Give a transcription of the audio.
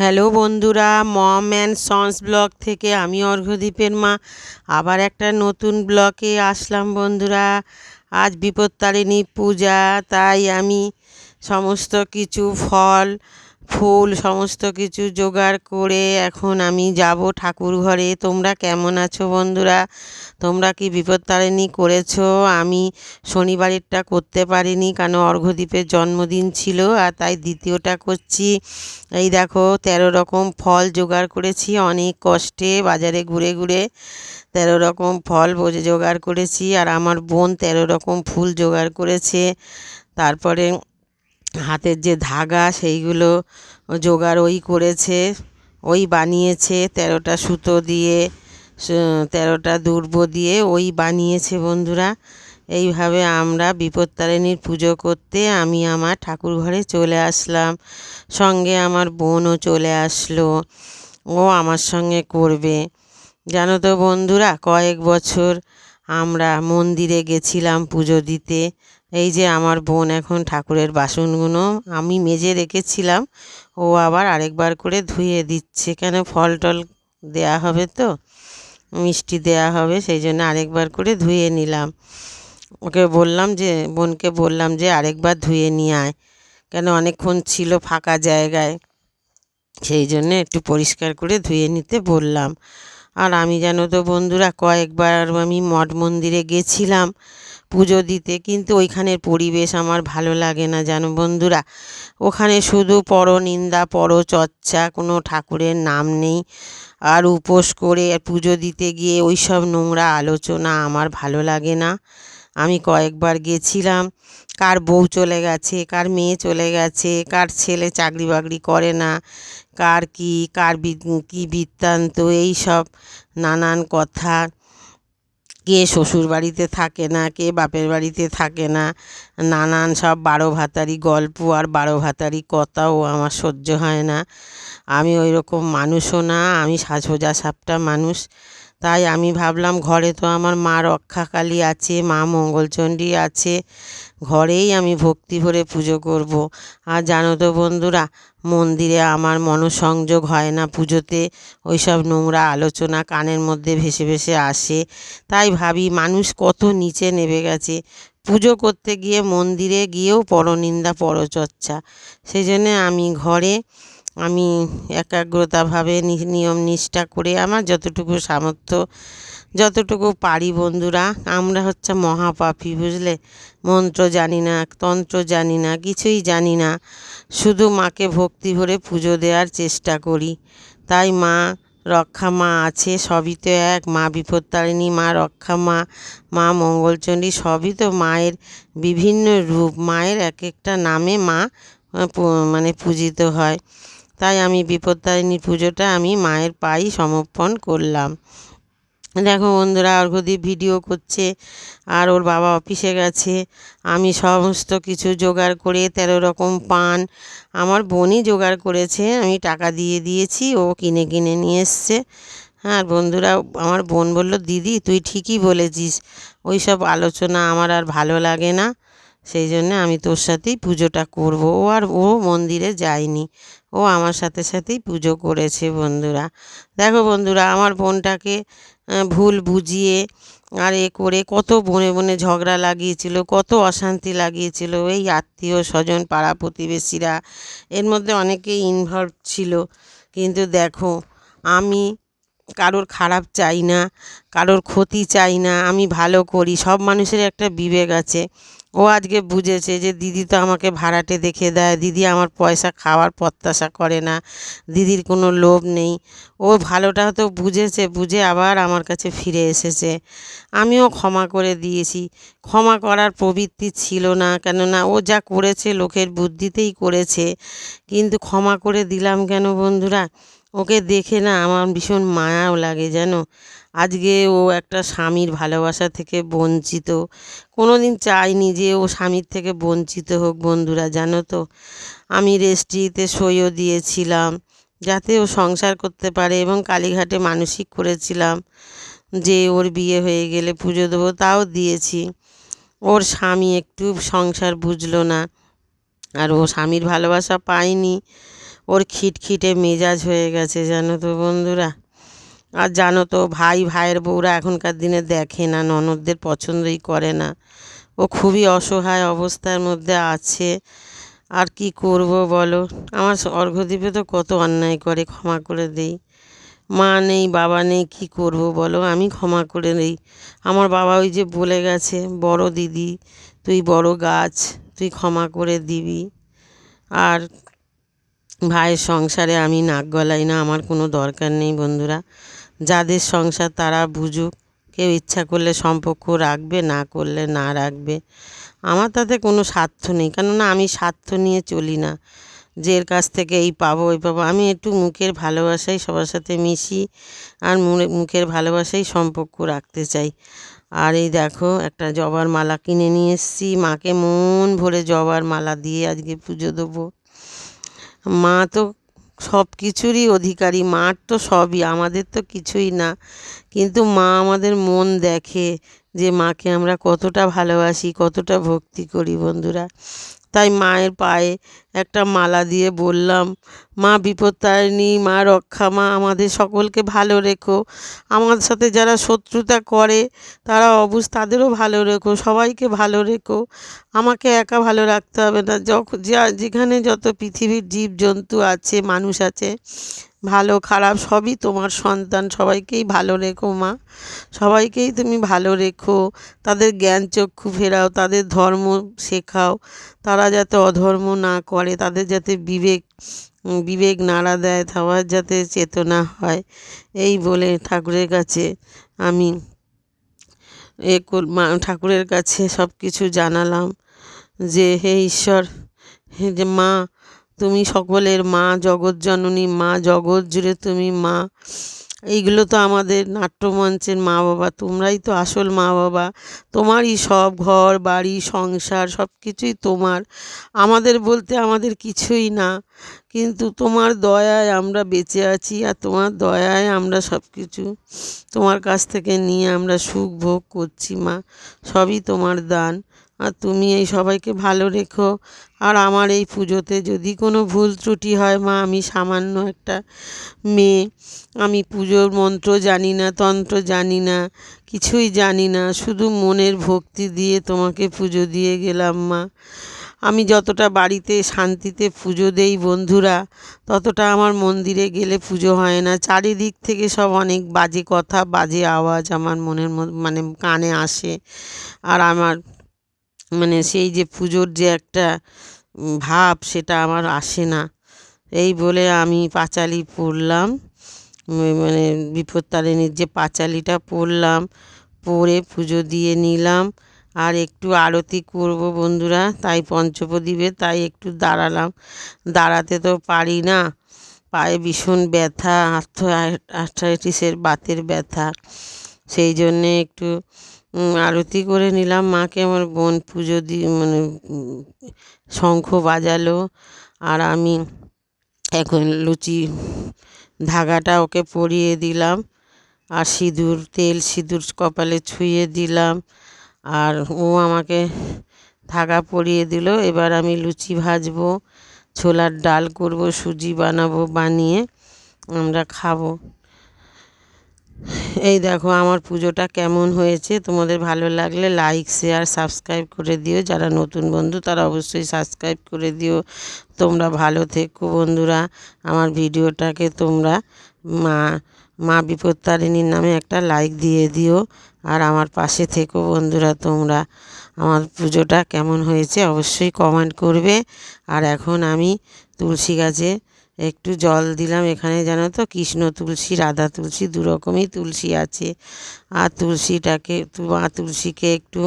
Hello বন্ধুরা, মম and sons blog থেকে আমি অর্ঘ্যদ্বীপের মা। আবার একটা নতুন ব্লকে আসলাম বন্ধুরা। আজ বিপত্তারিণী পূজা, তাই আমি সমস্ত কিছু ফল ফুল, সমস্ত কিছু জোগাড় করে এখন আমি যাব ঠাকুর ঘরে তোমরা কেমন আছো বন্ধুরা? তোমরা কি বিপত্তারিণী করেছ? আমি শনিবারেরটা করতে পারিনি, কারণ অর্ঘ্যদ্বীপের জন্মদিন ছিল আর তাই দ্বিতীয়টা করছি। এই দেখো, তেরো রকম ফল জোগাড় করেছি, অনেক কষ্টে বাজারে ঘুরে ঘুরে তেরো রকম ফল জোগাড় করেছি। আর আমার বোন তেরো রকম ফুল জোগাড় করেছে। তারপরে হাতের যে ধাগা সেইগুলো জোগাড় ওই করেছে, ওই বানিয়েছে, তেরোটা সুতো দিয়ে তেরোটা দুর্ব দিয়ে ওই বানিয়েছে বন্ধুরা। এইভাবে আমরা বিপত্তারিণীর পুজো করতে আমি আমার ঠাকুর ঘরে চলে আসলাম। সঙ্গে আমার বোনও চলে আসলো। ও আমার সঙ্গে করবে। জানো তো বন্ধুরা, কয়েক বছর আমরা মন্দিরে গেছিলাম পুজো দিতে। এই যে আমার বোন এখন ঠাকুরের বাসনগুলো আমি মেজে রেখেছিলাম, ও আবার আরেকবার করে ধুয়ে দিচ্ছে। কেন ফল টল দেয়া হবে তো? মিষ্টি দেয়া হবে, সেই জন্য আরেকবার করে ধুয়ে নিলাম। ওকে বললাম যে, বোনকে বললাম যে আরেকবার ধুয়ে নিয়ে আয়। কেন অনেকক্ষণ ছিল ফাঁকা জায়গায়, সেই জন্য একটু পরিষ্কার করে ধুয়ে নিতে বললাম। আর আমি যেন তো বন্ধুরা কয়েকবার আমি মঠ মন্দিরে গেছিলাম পুজো দিতে, কিন্তু ওইখানের পরিবেশ আমার ভালো লাগে না জানো বন্ধুরা। ওখানে শুধু পরনিন্দা, পরচর্চা, কোনো ঠাকুরের নাম নেই। আর উপোস করে পুজো দিতে গিয়ে ওই সব নোংরা আলোচনা আমার ভালো লাগে না। আমি কয়েকবার গেছিলাম, কার বউ চলে গেছে, কার মেয়ে চলে গেছে, কার ছেলে চাকরি বাকরি করে না কার কি কার কি বৃত্তান্ত, এই সব নানান কথা। কে শ্বশুর বাড়িতে থাকে না, কে বাপের বাড়িতে থাকে না, নানান সব বারো ভাতারি গল্প আর বারো ভাতারি কথাও আমার সহ্য হয় না। আমি ওই রকম মানুষও না, আমি সাজোজা সাপটা মানুষ। তাই আমি ভাবলাম ঘরে তো আমার মা রক্ষাকালী আছে, মা মঙ্গলচণ্ডী আছে, ঘরেই আমি ভক্তি ভরে পুজো করব। আর জানো তো বন্ধুরা, মন্দিরে আমার মনসংযোগ হয় না পুজোতে ওই সব নোংরা আলোচনা কানের মধ্যে ভেসে ভেসে আসে। তাই ভাবি মানুষ কত নিচে নেমে গেছে। পুজো করতে গিয়ে মন্দিরে গিয়েও পরনিন্দা পরচর্চা। সেই জন্যে আমি ঘরে আমি একাগ্রতাভাবে নিয়ম নিষ্ঠা করে আমার যতটুকু সামর্থ্য, যতটুকু পারি বন্ধুরা, আমরা হচ্ছে মহাপাপী, বুঝলে? মন্ত্র জানি না, তন্ত্র জানি না, কিছুই জানি না। শুধু মাকে ভক্তি ভরে পুজো দেওয়ার চেষ্টা করি। তাই মা রক্ষা মা আছে, সবই তো এক। মা বিপত্তারিণী, মা রক্ষা মা মা মঙ্গলচণ্ডী, সবই তো মায়ের বিভিন্ন রূপ। মায়ের এক একটা নামে মা মানে পূজিত হয়। তাই আমি বিপত্তারিণী পুজোটা আমি মায়ের পাই সমর্পণ করলাম। দেখো বন্ধুরা, অর্ঘ্যদীপ ভিডিও করছে, আর ওর বাবা অফিসে গেছে। আমি সমস্ত কিছু জোগাড় করে, তেরো রকম পান আমার বোনই জোগাড় করেছে। আমি টাকা দিয়ে দিয়েছি, ও কিনে কিনে নিয়ে এসছে। হ্যাঁ বন্ধুরা, আমার বোন বলল, দিদি, তুই ঠিকই বলেছিস। ওই সব আলোচনা আমার আর ভালো লাগে না। সেই জন্য আমি তোর সাথেই পুজোটা করব। ও আর ও মন্দিরে যায়নি। ও আমার সাথে সাথেই পুজো করেছে বন্ধুরা। দেখো বন্ধুরা, আমার বোনটাকে ভুল বুঝিয়ে আর এ করে কত বনে বনে ঝগড়া লাগিয়েছিল, কত অশান্তি লাগিয়েছিল। এই আত্মীয় স্বজন, পাড়া প্রতিবেশীরা, এর মধ্যে অনেকেই ইনভলভ ছিল। কিন্তু দেখো, আমি কারোর খারাপ চাই না, কারোর ক্ষতি চাই না, আমি ভালো করি, সব মানুষের একটা বিবেক আছে। ও আজকে বুঝেছে যে দিদি তো আমাকে ভাড়াটে দেখে দেয়। দিদি আমার পয়সা খাওয়ার প্রত্যাশা করে না। দিদির কোনো লোভ নেই। ও ভালোটা তো বুঝেছে, বুঝে আবার আমার কাছে ফিরে এসেছে। আমিও ক্ষমা করে দিয়েছি। ক্ষমা করার প্রবৃত্তি ছিল না, কেননা ও যা করেছে লোকের বুদ্ধিতেই করেছে। কিন্তু ক্ষমা করে দিলাম কেন বন্ধুরা? ওকে দেখে না আমার ভীষণ মায়াও লাগে যেন আজকে ও একটা স্বামীর ভালোবাসা থেকে বঞ্চিত। কোনো দিন চাইনি যে ও স্বামীর থেকে বঞ্চিত হোক, বন্ধুরা, জানো তো? আমি রেজিস্ট্রিতে সইও দিয়েছিলাম, যাতে ও সংসার করতে পারে এবং কালীঘাটে মানসিক করেছিলাম যে ওর বিয়ে হয়ে গেলে পুজো দেবো, তাও দিয়েছি। ওর স্বামী একটু সংসার বুঝলো না, আর ও স্বামীর ভালোবাসা পায়নি। ওর খিটখিটে মেজাজ হয়ে গেছে, জানো তো বন্ধুরা। আর জানো তো, ভাই, ভাইয়ের বউরা এখনকার দিনে দেখে না, ননদদের পছন্দই করে না। ও খুবই অসহায় অবস্থার মধ্যে আছে। আর কি করব বলো? আমার অর্ঘদ্বীপে তো কত অন্যায় করে ক্ষমা করে দেই। মা নেই, বাবা নেই, কি করব বলো? আমি ক্ষমা করে দেই। আমার বাবা ওই যে বলে গেছে, বড় দিদি, তুই বড় গাছ, তুই ক্ষমা করে দিবি। আর ভাইয়ের সংসারে আমি নাক গলাই না, আমার কোনো দরকার নেই বন্ধুরা। যাদের সংসার তারা বুঝুক, কেউ ইচ্ছা করলে সম্পর্ক রাখবে, না করলে না রাখবে। আমার তাতে কোনো স্বার্থ নেই, কেননা আমি স্বার্থ নিয়ে চলি না। যে এর কাছ থেকে এই পাবো, ওই পাবো। আমি একটু মুখের ভালোবাসাই সবার সাথে মিশি আর মুখের ভালোবাসাই সম্পর্ক রাখতে চাই। আর এই দেখো, একটা জবার মালা কিনে নিয়ে এসেছি। মাকে মন ভরে জবার মালা দিয়ে আজকে পুজো দেবো। মা তো সব কিছুরই অধিকারী, মার তো সবই, আমাদের তো কিছুই না। কিন্তু মা আমাদের মন দেখে যে মাকে আমরা কতটা ভালোবাসি, কতটা ভক্তি করি বন্ধুরা। তাই মায়ের পায়ে একটা মালা দিয়ে বললাম, মা বিপত্তারিণী মা, রক্ষা, মা, আমাদের সকলকে ভালো রেখো। আমার সাথে যারা শত্রুতা করে, তারা অবুজ তাদেরও ভালো রেখো, সবাইকে ভালো রেখো। আমাকে একা ভালো রাখতে হবে না। যখন যেখানে যত পৃথিবীর জীবজন্তু আছে, মানুষ আছে ভালো, খারাপ, সবই তোমার সন্তান। সবাইকেই ভালো রেখো, মা। সবাইকেই তুমি ভালো রেখো। তাদের জ্ঞান চক্ষু ফেরাও, তাদের ধর্ম শেখাও। তারা যাতে অধর্ম না করে, তাদের যাতে বিবেক বিবেক নাড়া দেয় সবার যাতে চেতনা হয়। এই বলে ঠাকুরের কাছে আমি এ ঠাকুরের কাছে সব কিছু জানালাম যে, হে ঈশ্বর, হে যে মা তুমি সকলের মা জগৎজননী মা, জগৎ জুড়ে তুমি মা। এইগুলো তো আমাদের নাট্যমঞ্চের মা বাবা তোমরাই তো আসল মা বাবা তোমারই সব ঘর, বাড়ি, সংসার সব কিছুই তোমার। আমাদের বলতে আমাদের কিছুই না, কিন্তু তোমার দয়ায় আমরা বেঁচে আছি আর তোমার দয়ায় আমরা সব কিছু তোমার কাছ থেকে নিয়ে আমরা সুখ ভোগ করছি মা, সবই তোমার দান। আর তুমি এই সবাইকে ভালো রেখো। আর আমার এই পুজোতে যদি কোনো ভুল ত্রুটি হয়, মা, আমি সামান্য একটা মেয়ে। আমি পুজোর মন্ত্র জানি না, তন্ত্র জানি না, কিছুই জানি না। শুধু মনের ভক্তি দিয়ে তোমাকে পুজো দিয়ে গেলাম, মা। আমি যতটা বাড়িতে শান্তিতে পুজো দেই, বন্ধুরা, ততটা আমার মন্দিরে গেলে পুজো হয় না। চারিদিক থেকে সব অনেক বাজে কথা, বাজে আওয়াজ আমার মনের মানে কানে আসে। আর আমার মানে সেই যে পুজোর যে একটা ভাব সেটা আমার আসে না। এই বলে আমি পাঁচালি পড়লাম মানে বিপত্তারিণীর যে পাঁচালিটা পড়লাম পড়ে পুজো দিয়ে নিলাম। আর একটু আরতি করব বন্ধুরা, তাই পঞ্চপ্রদীপে তাই একটু দাঁড়ালাম। দাঁড়াতে তো পারি না, পায়ে ভীষণ ব্যথা আর্থারাইটিসের বাতের ব্যথা। সেই জন্যে একটু আরতি করে নিলাম। মাকে আমার বোন পুজো দিয়ে মানে শঙ্খ বাজালো। আর আমি এখন লুচি ধাগাটা ওকে পরিয়ে দিলাম। আর সিঁদুর, তেল সিঁদুর কপালে ছুঁয়ে দিলাম। আর ও আমাকে ধাগা পরিয়ে দিল। এবার আমি লুচি ভাজবো, ছোলার ডাল করব, সুজি বানাবো, বানিয়ে আমরা খাব। এই দেখো আমার পুজোটা কেমন হয়েছে। তোমাদের ভালো লাগলে লাইক শেয়ার সাবস্ক্রাইব করে দিও। যারা নতুন বন্ধু, তারা অবশ্যই সাবস্ক্রাইব করে দিও। তোমরা ভালো থেকো বন্ধুরা। আমার ভিডিওটাকে তোমরা মা মা বিপত্তারিণীর নামে একটা লাইক দিয়ে দিও। আর আমার পাশে থেকো বন্ধুরা তোমরা। আমার পুজোটা কেমন হয়েছে অবশ্যই কমেন্ট করবে। আর এখন আমি তুলসী গাছে একটু জল দিলাম এখানে, জানো তো? কৃষ্ণ তুলসী, রাধা তুলসী, দু রকমই তুলসী আছে। আর তুলসীটাকে মা তুলসীকে একটু